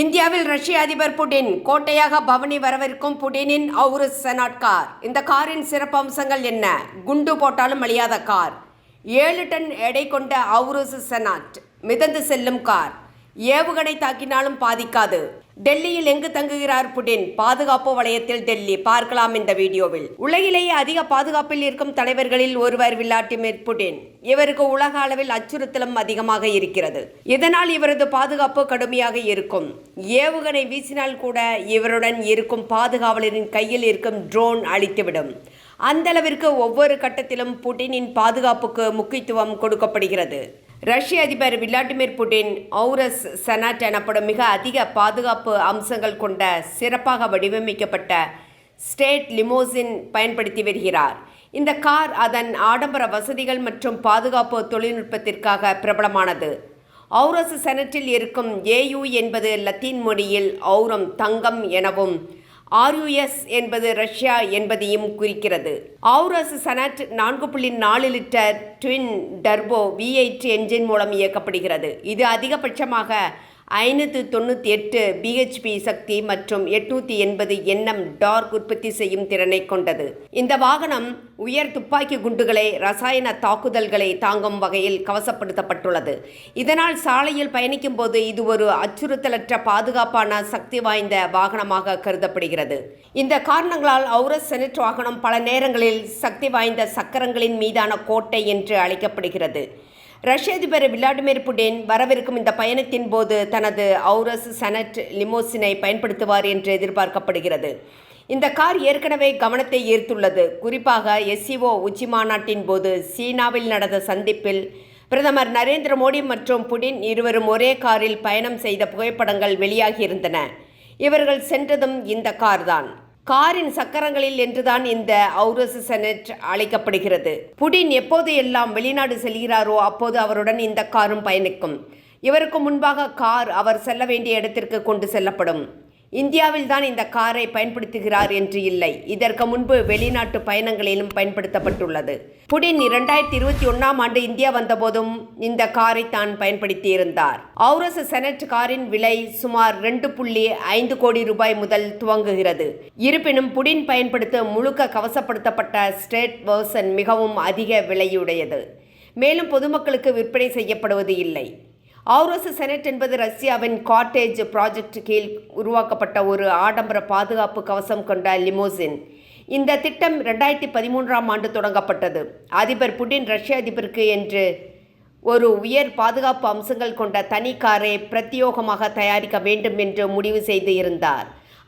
இந்தியாவில் ரஷ்ய அதிபர் புடின் கோட்டையாக பவனி வரவிருக்கும் புடினின் அவுரு செனாட் கார். இந்த காரின் சிறப்பு அம்சங்கள் என்ன? குண்டு போட்டாலும் அழியாத கார். ஏழு டன் எடை கொண்ட அவுருஸ் செனாட் மிதந்து செல்லும் கார். ஏவுகணை தாக்கினாலும் பாதிக்காது. டெல்லியில் எங்கு தங்குகிறார் புடின்? பாதுகாப்பு வளையத்தில் டெல்லி. பார்க்கலாம் இந்த வீடியோவில். உலகிலேயே அதிக பாதுகாப்பில் இருக்கும் தலைவர்களில் ஒருவர் விளாடிமிர் புடின். இவருக்கு உலக அளவில் அச்சுறுத்தலும் அதிகமாக இருக்கிறது. இதனால் இவரது பாதுகாப்பு கடுமையாக இருக்கும். ஏவுகணை வீசினால் கூட இவருடன் இருக்கும் பாதுகாவலரின் கையில் இருக்கும் ட்ரோன் அழித்துவிடும். அந்த அளவிற்கு ஒவ்வொரு கட்டத்திலும் புட்டினின் பாதுகாப்புக்கு முக்கியத்துவம் கொடுக்கப்படுகிறது. ரஷ்ய அதிபர் விளாடிமிர் புடின் ஔரஸ் செனட் எனப்படும் மிக அதிக பாதுகாப்பு அம்சங்கள் கொண்ட சிறப்பாக வடிவமைக்கப்பட்ட ஸ்டேட் லிமோசின் பயன்படுத்தி வருகிறார். இந்த கார் அதன் ஆடம்பர வசதிகள் மற்றும் பாதுகாப்பு தொழில்நுட்பத்திற்காக பிரபலமானது. ஔரஸ் செனட்டில் இருக்கும் ஏயு என்பது லத்தீன் மொழியில் ஔரம் தங்கம் எனவும் ஆர்யூஎஸ் என்பது ரஷ்யா என்பதையும் குறிக்கிறது. ஔரஸ் சனட் நான்கு புள்ளி நாலு litre twin turbo V engine மூலம் இயக்கப்படுகிறது. இது அதிகபட்சமாக ஐநூற்று தொண்ணூற்றி எட்டு பிஹெச்பி சக்தி மற்றும் எட்நூற்றி எண்பது எண்ணம் டார்க் உற்பத்தி செய்யும் திறனை கொண்டது. இந்த வாகனம் உயர் துப்பாக்கி குண்டுகளை ரசாயன தாக்குதல்களை தாங்கும் வகையில் கவசப்படுத்தப்பட்டுள்ளது. இதனால் சாலையில் பயணிக்கும் போது இது ஒரு அச்சுறுத்தலற்ற பாதுகாப்பான சக்தி வாய்ந்த வாகனமாக கருதப்படுகிறது. இந்த காரணங்களால் அவுரஸ் செனட் வாகனம் பல நேரங்களில் சக்தி வாய்ந்த சக்கரங்களின் மீதான கோட்டை என்று அழைக்கப்படுகிறது. ரஷ்ய அதிபர் விளாடிமிர் புடின் வரவிருக்கும் இந்த பயணத்தின் போது தனது ஔரஸ் செனட் லிமோசினை பயன்படுத்துவார் என்று எதிர்பார்க்கப்படுகிறது. இந்த கார் ஏற்கனவே கவனத்தை ஈர்த்துள்ளது. குறிப்பாக எஸ்சிஓ உச்சி மாநாட்டின் போது சீனாவில் நடந்த சந்திப்பில் பிரதமர் நரேந்திர மோடி மற்றும் புடின் இருவரும் ஒரே காரில் பயணம் செய்த புகைப்படங்கள் வெளியாகியிருந்தன. இவர்கள் சென்றதும் இந்த கார்தான். காரின் சக்கரங்களில் என்றுதான் இந்த அவுரஸ் செனட் அழைக்கப்படுகிறது. புடின் எப்போது எல்லாம் வெளிநாடு செல்கிறாரோ அப்போது அவருடன் இந்த காரும் பயணிக்கும். இவருக்கு முன்பாக கார் அவர் செல்ல வேண்டிய இடத்திற்கு கொண்டு செல்லப்படும். இந்தியாவில் தான் இந்த காரை பயன்படுத்துகிறார் என்று இல்லை. இதற்கு முன்பு வெளிநாட்டு பயணங்களிலும் பயன்படுத்தப்பட்டுள்ளது. புடின் இரண்டாயிரத்தி இருபத்தி ஒன்றாம் ஆண்டு இந்தியா வந்தபோதும் இந்த காரை தான் பயன்படுத்தியிருந்தார். ஔரஸ் செனட் காரின் விலை சுமார் ரெண்டு புள்ளி ஐந்து கோடி ரூபாய் முதல் துவங்குகிறது. இருப்பினும் புடின் பயன்படுத்த முழுக்க கவசப்படுத்தப்பட்ட ஸ்டேட் வேர்சன் மிகவும் அதிக விலையுடையது. மேலும் பொதுமக்களுக்கு விற்பனை செய்யப்படுவது இல்லை. ஆரோச செனட் என்பது ரஷ்யாவின் காட்டேஜ் ப்ராஜெக்ட் கீழ் உருவாக்கப்பட்ட ஒரு ஆடம்பர பாதுகாப்பு கவசம் கொண்ட லிமோசின். இந்த திட்டம் ரெண்டாயிரத்தி பதிமூன்றாம் ஆண்டு தொடங்கப்பட்டது. அதிபர் புடின் ரஷ்ய அதிபருக்கு என்று ஒரு உயர் பாதுகாப்பு அம்சங்கள் கொண்ட தனி காரை பிரத்யோகமாக தயாரிக்க வேண்டும் என்று முடிவு செய்து இருந்தார்.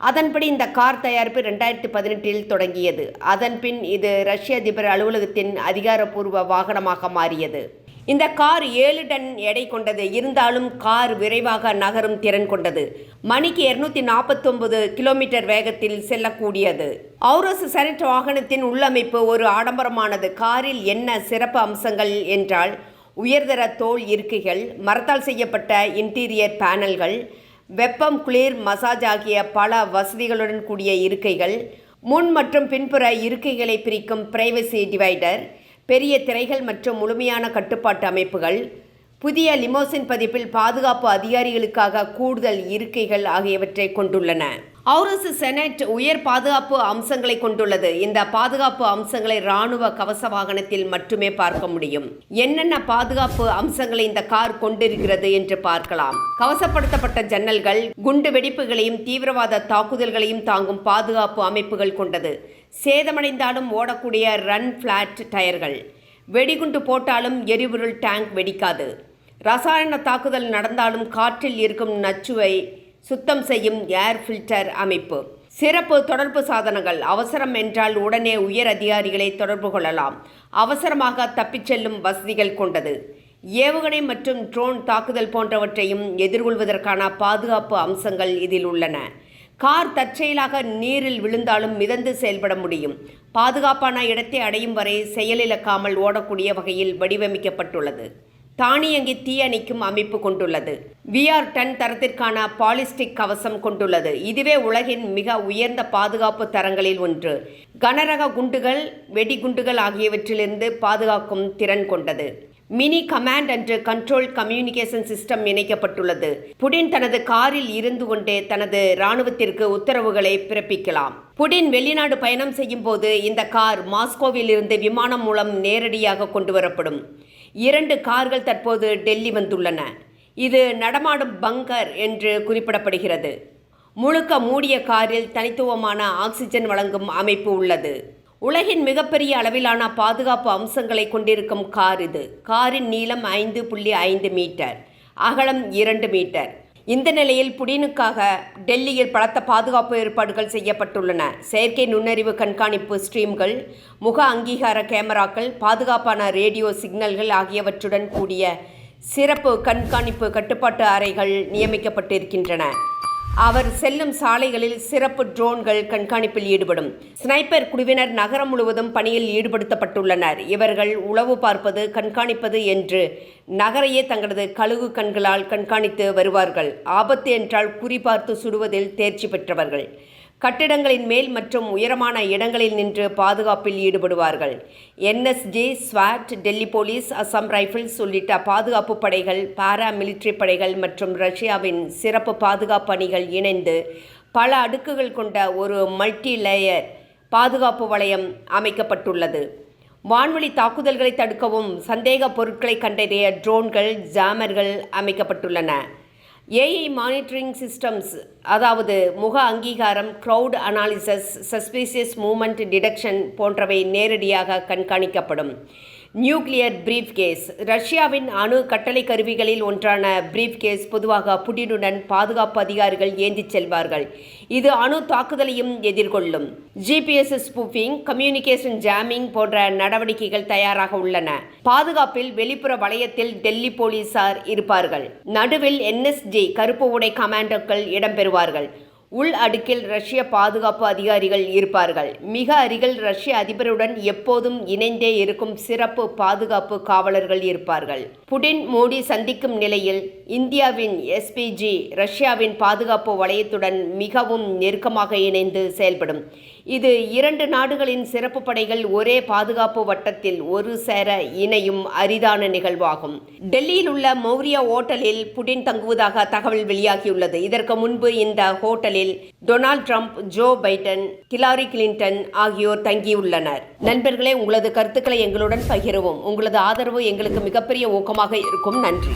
அதன்படி இந்த கார் தயாரிப்பு ரெண்டாயிரத்தி பதினெட்டில் தொடங்கியது. அதன்பின் இது ரஷ்ய அதிபர் அலுவலகத்தின் அதிகாரப்பூர்வ வாகனமாக மாறியது. இந்த கார் ஏழு டன் எடை கொண்டது. இருந்தாலும் கார் விரைவாக நகரும் திறன் கொண்டது. மணிக்கு இருநூத்தி நாற்பத்தொன்பது கிலோமீட்டர் வேகத்தில் செல்லக்கூடியது. ஔரஸ் செனட் வாகனத்தின் உள்ளமைப்பு ஒரு ஆடம்பரமானது. காரில் என்ன சிறப்பு அம்சங்கள் என்றால் உயர்தர தோல் இருக்கைகள் மரத்தால் செய்யப்பட்ட இன்டீரியர் பேனல்கள் வெப்பம் குளிர் மசாஜ் ஆகிய பல வசதிகளுடன் கூடிய இருக்கைகள் முன் மற்றும் பின்புற இருக்கைகளை பிரிக்கும் பிரைவசி டிவைடர் பெரிய திரைகள் மற்றும் முழுமையான கட்டுப்பாட்டு அமைப்புகள் புதிய லிமோசின் பதிப்பில் பாதுகாப்பு அதிகாரிகளுக்காக கூடுதல் இருக்கைகள் ஆகியவற்றை கொண்டுள்ளன. ஔரஸ் செனட் உயர் பாதுகாப்பு அம்சங்களை கொண்டுள்ளது. இந்த பாதுகாப்பு அம்சங்களை இராணுவ கவச வாகனத்தில் மட்டுமே பார்க்க முடியும். என்னென்ன பாதுகாப்பு அம்சங்களை இந்த கார் கொண்டிருக்கிறது என்று பார்க்கலாம். கவசப்படுத்தப்பட்ட ஜன்னல்கள் குண்டு வெடிப்புகளையும் தீவிரவாத தாக்குதல்களையும் தாங்கும் பாதுகாப்பு அமைப்புகள் கொண்டது. சேதமடைந்தாலும் ஓடக்கூடிய ரன் ஃப்ளாட் டயர்கள். வெடிகுண்டு போட்டாலும் எரிபொருள் டேங்க் வெடிக்காது. ரசாயன தாக்குதல் நடந்தாலும் காற்றில் இருக்கும் நச்சுவை சுத்தம் செய்யும் ஏர் ஃபில்டர் அமைப்பு. சிறப்பு தொடர்பு சாதனங்கள் அவசரம் என்றால் உடனே உயர் அதிகாரிகளை தொடர்பு கொள்ளலாம். அவசரமாக தப்பிச் செல்லும் வசதிகள் கொண்டது. ஏவுகணை மற்றும் ட்ரோன் தாக்குதல் போன்றவற்றையும் எதிர்கொள்வதற்கான பாதுகாப்பு அம்சங்கள் இதில் உள்ளன. கார் தற்செயலாக நீரில் விழுந்தாலும் மிதந்து செயல்பட முடியும். பாதுகாப்பான இடத்தை அடையும் வரை செயலிழக்காமல் ஓடக்கூடிய வகையில் வடிவமைக்கப்பட்டுள்ளது. தானியங்கி தீயணைக்கும் அமைப்பு கொண்டுள்ளது. விஆர் டன் தரத்திற்கான பாலிஸ்டிக் கவசம் கொண்டுள்ளது. இதுவே உலகின் மிக உயர்ந்த பாதுகாப்பு தரங்களில் ஒன்று. கனரக குண்டுகள் வெடிகுண்டுகள் ஆகியவற்றிலிருந்து பாதுகாக்கும் திறன் கொண்டது. Mini command and control communication system இணைக்கப்பட்டுள்ளது. புடின் தனது காரில் இருந்து கொண்டே தனது ராணுவத்திற்கு உத்தரவுகளை பிறப்பிக்கலாம். புடின் வெளிநாடு பயணம் செய்யும் போது இந்த கார் மாஸ்கோவில் இருந்து விமானம் மூலம் நேரடியாக கொண்டு வரப்படும். இரண்டு கார்கள் தற்போது டெல்லி வந்துள்ளன. இது நடமாடும் பங்கர் என்று குறிப்பிடப்படுகிறது. முழுக்க மூடிய காரில் தனித்துவமான ஆக்சிஜன் வழங்கும் அமைப்பு உள்ளது. உலகின் மிகப்பெரிய அளவிலான பாதுகாப்பு அம்சங்களை கொண்டிருக்கும் கார் இது. காரின் நீளம் ஐந்து புள்ளி ஐந்து மீட்டர் அகலம் இரண்டு மீட்டர். இந்த நிலையில் புடினுக்காக டெல்லியில் பலத்த பாதுகாப்பு ஏற்பாடுகள் செய்யப்பட்டுள்ளன. செயற்கை நுண்ணறிவு கண்காணிப்பு ஸ்ட்ரீம்கள் முக அங்கீகார கேமராக்கள் பாதுகாப்பான ரேடியோ சிக்னல்கள் ஆகியவற்றுடன் கூடிய சிறப்பு கண்காணிப்பு கட்டுப்பாட்டு அறைகள் நியமிக்கப்பட்டிருக்கின்றன. அவர் செல்லும் சாலைகளில் சிறப்பு ட்ரோன்கள் கண்காணிப்பில் ஈடுபடும். ஸ்னைப்பர் குழுவினர் நகரம் முழுவதும் பணியில் ஈடுபடுத்தப்பட்டுள்ளனர். இவர்கள் உளவு பார்ப்பது கண்காணிப்பது என்று நகரையே தங்களது கழுகு கண்களால் கண்காணித்து வருவார்கள். ஆபத்து என்றால் குறிபார்த்து சுடுவதில் தேர்ச்சி பெற்றவர்கள். கட்டிடங்களின் மேல் மற்றும் உயரமான இடங்களில் நின்று பாதுகாப்பில் ஈடுபடுவார்கள். என்எஸ்ஜி ஸ்வாட் டெல்லி போலீஸ் அசாம் ரைஃபிள்ஸ் உள்ளிட்ட பாதுகாப்பு படைகள் பாரா மிலிட்டரி படைகள் மற்றும் ரஷ்யாவின் சிறப்பு பாதுகாப்பு அணிகள் இணைந்து பல அடுக்குகள் கொண்ட ஒரு மல்டி லேயர் பாதுகாப்பு வளையம் அமைக்கப்பட்டுள்ளது. வான்வழி தாக்குதல்களை தடுக்கவும் சந்தேக பொருட்களை கண்டறிய ட்ரோன்கள் ஜாமர்கள் அமைக்கப்பட்டுள்ளன. ஏஐ மானிட்டரிங் சிஸ்டம்ஸ் அதாவது முக அங்கீகாரம் crowd analysis suspicious movement detection போன்றவை நேரடியாக கண்காணிக்கப்படும். நியூக்ளியர் பிரீஃப் கேஸ் ரஷ்யாவின் அணு கட்டளை கருவிகளில் ஒன்றான பிரீஃப் கேஸ் பொதுவாக புடினுடன் பாதுகாப்பு அதிகாரிகள் ஏந்திச் செல்வார்கள். இது அணு தாக்குதலையும் எதிர்கொள்ளும். ஜிபிஎஸ் ஸ்பூஃபிங் கம்யூனிகேஷன் ஜாமிங் போன்ற நடவடிக்கைகள் தயாராக உள்ளன. பாதுகாப்பில் வெளிப்புற வளையத்தில் டெல்லி போலீசார் இருப்பார்கள். நடுவில் என்எஸ்ஜி கருப்பு உடை கமாண்டோக்கள் இடம்பெறுவார்கள். உள் அடுக்கில் ரஷ்ய பாதுகாப்பு அதிகாரிகள் இருப்பார்கள். மிக அருகில் ரஷ்ய அதிபருடன் எப்போதும் இணைந்தே இருக்கும் சிறப்பு பாதுகாப்பு காவலர்கள் இருப்பார்கள். புடின் மோடி சந்திக்கும் நிலையில் இந்தியாவின் எஸ்பிஜி ரஷ்யாவின் பாதுகாப்பு வளையத்துடன் மிகவும் நெருக்கமாக இணைந்து செயல்படும். இது இரண்டு நாடுகளின் சிறப்பு படைகள் ஒரே பாதுகாப்பு வட்டத்தில் ஒரு சேர இணையும் அரிதான நிகழ்வாகும். டெல்லியில் உள்ள மௌரியா ஓட்டலில் புடின் தங்குவதாக தகவல் வெளியாகியுள்ளது. இதற்கு முன்பு இந்த ஹோட்டலில் Donald Trump Joe Biden Hillary Clinton ஆகியோர் தங்கியுள்ளனர். நண்பர்களே உங்களது கருத்துக்களை எங்களுடன் பகிரவும். உங்களது ஆதரவு எங்களுக்கு மிகப்பெரிய ஊக்கமாக இருக்கும். நன்றி.